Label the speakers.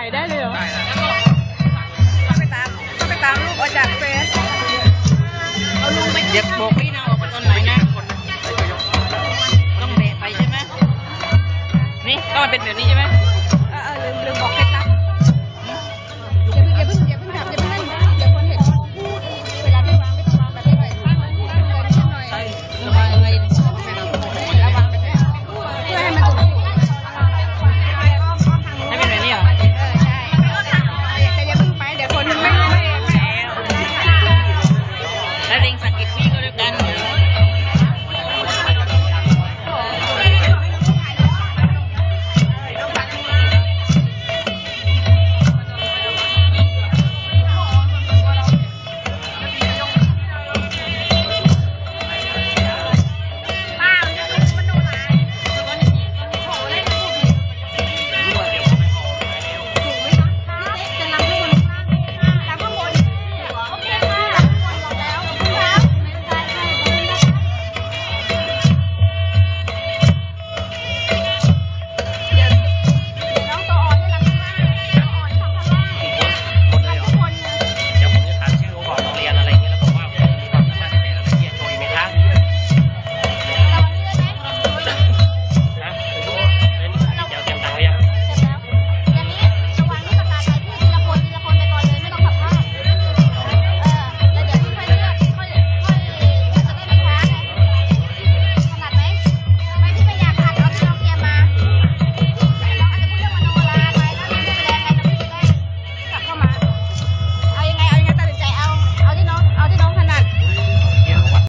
Speaker 1: ายได้เลยเหรอ
Speaker 2: ได้แล้ว
Speaker 3: ต้องไปตามต้องไปตามลูกออกจากเฟซ
Speaker 1: เอาลุงไป
Speaker 2: เย็บโบก
Speaker 1: พี่นะออกมาตอนไหนนะ
Speaker 2: คนนะไปช่วยยก
Speaker 1: ต้องเบะไปใช่ไหมนี่ก็มันเป็นแบบนี้ใช่ไหม Dating sa Kisigo Lugan.